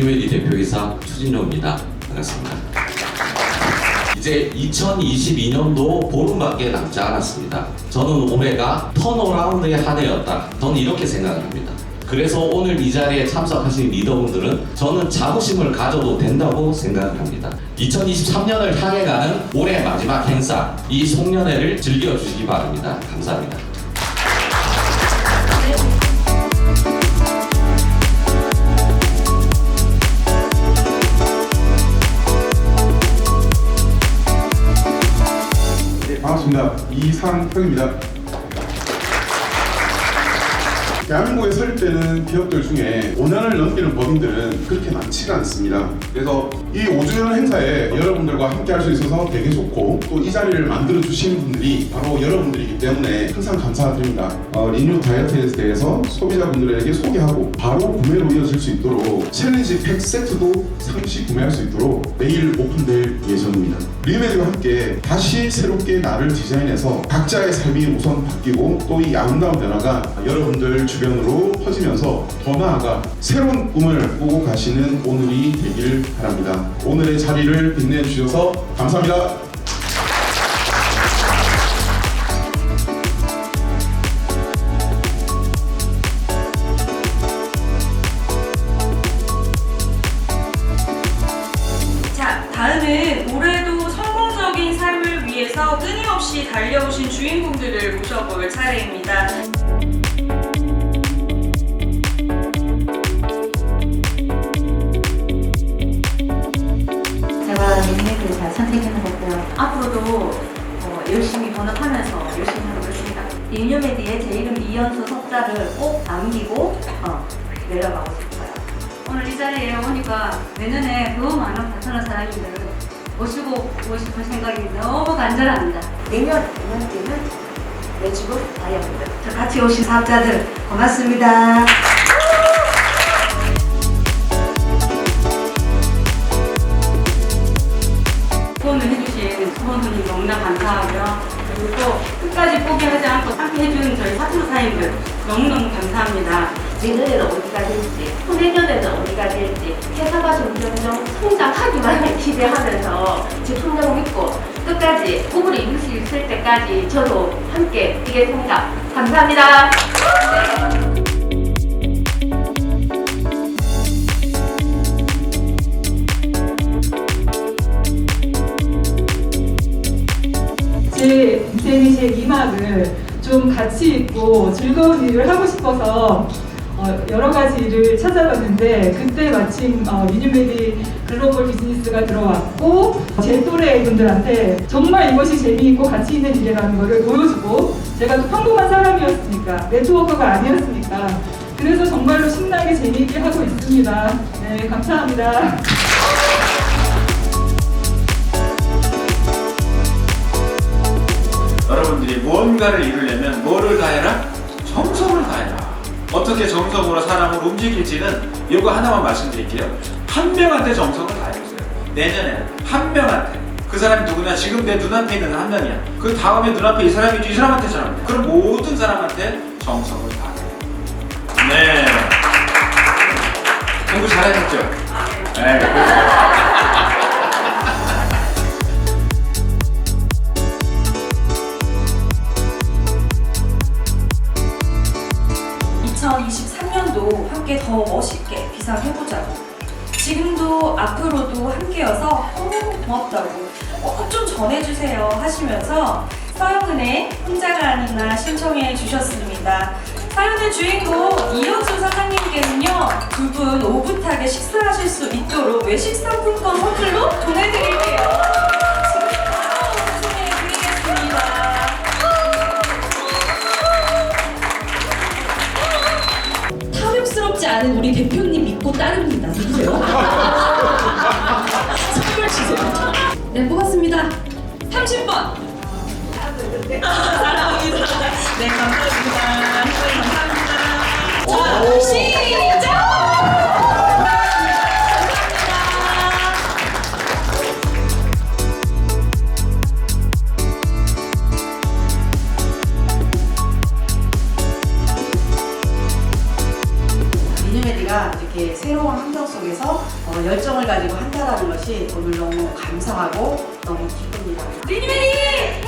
대표이사 추진용입니다. 반갑습니다. 이제 2022년도 보름밖에 남지 않았습니다. 저는 올해가 턴어라운드의 한 해였다. 저는 이렇게 생각합니다. 그래서 오늘 이 자리에 참석하신 리더분들은 저는 자부심을 가져도 된다고 생각합니다. 2023년을 향해 가는 올해 마지막 행사, 이 송년회를 즐겨주시기 바랍니다. 감사합니다. 이상혁입니다. 대한민국에 설 때는 기업들 중에 5년을 넘기는 법인들은 그렇게 많지가 않습니다. 그래서 이 5주년 행사에 여러분들과 함께 할 수 있어서 되게 좋고 또 이 자리를 만들어 주시는 분들이 바로 여러분들이기 때문에 항상 감사드립니다. 어, 리뉴 다이어트에 대해서 소비자분들에게 소개하고 바로 구매로 이어질 수 있도록 챌린지 팩 세트도 상시 구매할 수 있도록 내일 오픈될 예정입니다. 리메드와 함께 다시 새롭게 나를 디자인해서 각자의 삶이 우선 바뀌고 또 이 아름다운 변화가 여러분들 주변으로 퍼지면서 더 나아가 새로운 꿈을 꾸고 가시는 오늘이 되길 바랍니다. 오늘의 자리를 빛내주셔서 감사합니다. 자, 다음은 올해도 성공적인 삶을 위해서 끊임없이 달려오신 주인공들을 모셔볼 차례입니다. 앞으로도 어, 열심히 번역하면서 열심히 하겠습니다. 리뉴메디의 제 이름 이연수 석자를 꼭 남기고 어, 내려가고 싶어요. 오늘 이 자리에 오니까 내년에 너무 많은 베테랑 사장님들을 모시고 오고 싶은 생각이 너무 간절합니다. 내년 이맘때는 내 집은 다이아몬드. 자, 같이 오신 사업자들 고맙습니다. 사촌사님들 너무너무 감사합니다. 내년에는 어디가 될지, 후내년에는 어디가 될지, 회사가 점점점 성장하기만 기대하면서 제 품격 믿고 끝까지 꿈을 이룰 수 있을 때까지 저도 함께 뛰겠습니다. 감사합니다. 제 인생의 제 이막을 좀 가치 있고 즐거운 일을 하고 싶어서 어, 여러 가지 일을 찾아봤는데 그때 마침 어, 미니메디 글로벌 비즈니스가 들어왔고 제 또래 분들한테 정말 이것이 재미있고 가치 있는 일이라는 것을 보여주고 제가 또 평범한 사람이었으니까 네트워커가 아니었으니까 그래서 정말로 신나게 재미있게 하고 있습니다. 네 감사합니다. 무언가를 이루려면 뭐를 다해라? 정성을 다해라. 어떻게 정성으로 사람을 움직일지는 이거 하나만 말씀드릴게요. 한 명한테 정성을 다해보세요. 내년에 한 명한테. 그 사람이 누구냐? 지금 내 눈앞에 있는 한 명이야. 그 다음에 눈앞에 이 사람이 이 사람한테 전합니다. 그럼 모든 사람한테 정성을 다해요. 네. 공부 잘하셨죠? 네. 2023년도 함께 더 멋있게 비상해보자고. 지금도 앞으로도 함께여서 너무 고맙다고 꼭 좀 전해주세요 하시면서 서영은의 혼자가 아니나 신청해 주셨습니다. 사연의 주인공 이현수 사장님께는요 두 분 오붓하게 식사하실 수 있도록 외식 상품권 선물로 보내드릴게요. 탐욕스럽지 않은 우리 대표님 믿고 따릅니다. 누구세요? 선물 주세요. 네, 뽑았습니다. 30번! 사랑합니다. 네, 감사합니다. 네, 감사합니다. 자, 시 열정을 가지고 한다라는 것이 오늘 너무 감사하고 너무 기쁩니다. 리니메리